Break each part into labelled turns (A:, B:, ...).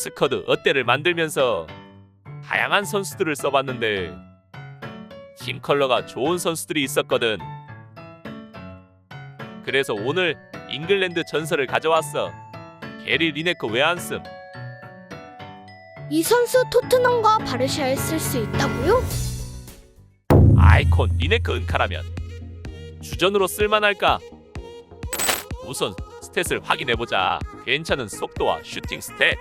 A: 스쿼드 어때를 만들면서 다양한 선수들을 써봤는데 팀 컬러가 좋은 선수들이 있었거든. 그래서 오늘 잉글랜드 전설을 가져왔어. 게리 리네크 안 씀?
B: 이 선수 토트넘과 바르샤에 쓸 수 있다고요?
A: 아이콘 리네크 은카라면 주전으로 쓸만할까? 우선 스탯을 확인해보자. 괜찮은 속도와 슈팅 스탯,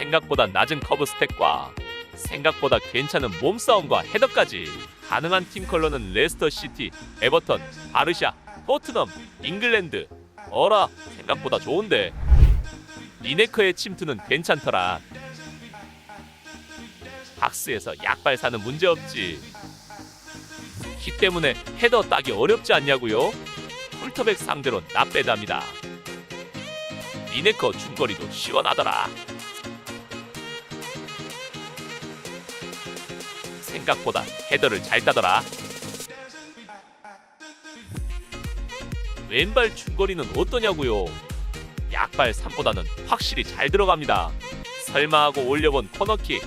A: 생각보다 낮은 커브 스탯과 생각보다 괜찮은 몸싸움과 헤더까지 가능한 팀 컬러는 레스터 시티, 에버턴, 바르샤, 토트넘, 잉글랜드. 어라 생각보다 좋은데 리네크의 침투는 괜찮더라. 박스에서 약발 사는 문제 없지. 키 때문에 헤더 따기 어렵지 않냐고요? 홀터백 상대로 나빼답니다. 리네커 중거리도 시원하더라. 생각보다 헤더를 잘 따더라. 왼발 중거리는 어떠냐고요? 약발 3보다는 확실히 잘 들어갑니다. 설마 하고 올려본 코너킥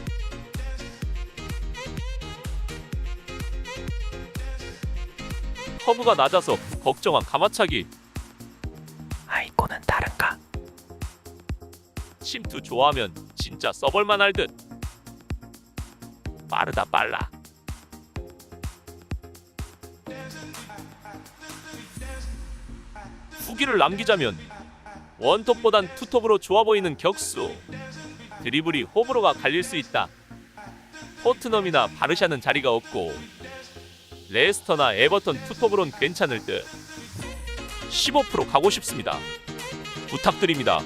A: 커브가 낮아서 걱정한 가마차기
C: 아이콘은 다른가?
A: 침투 좋아하면 진짜 써볼만 할 듯. 빠르다 빨라. 후기를 남기자면 원톱보단 투톱으로 좋아 보이는 격수. 드리블이 호불호가 갈릴 수 있다. 토트넘이나 바르샤는 자리가 없고 레스터나 에버턴 투톱으론 괜찮을 듯. 15% 가고 싶습니다. 부탁드립니다.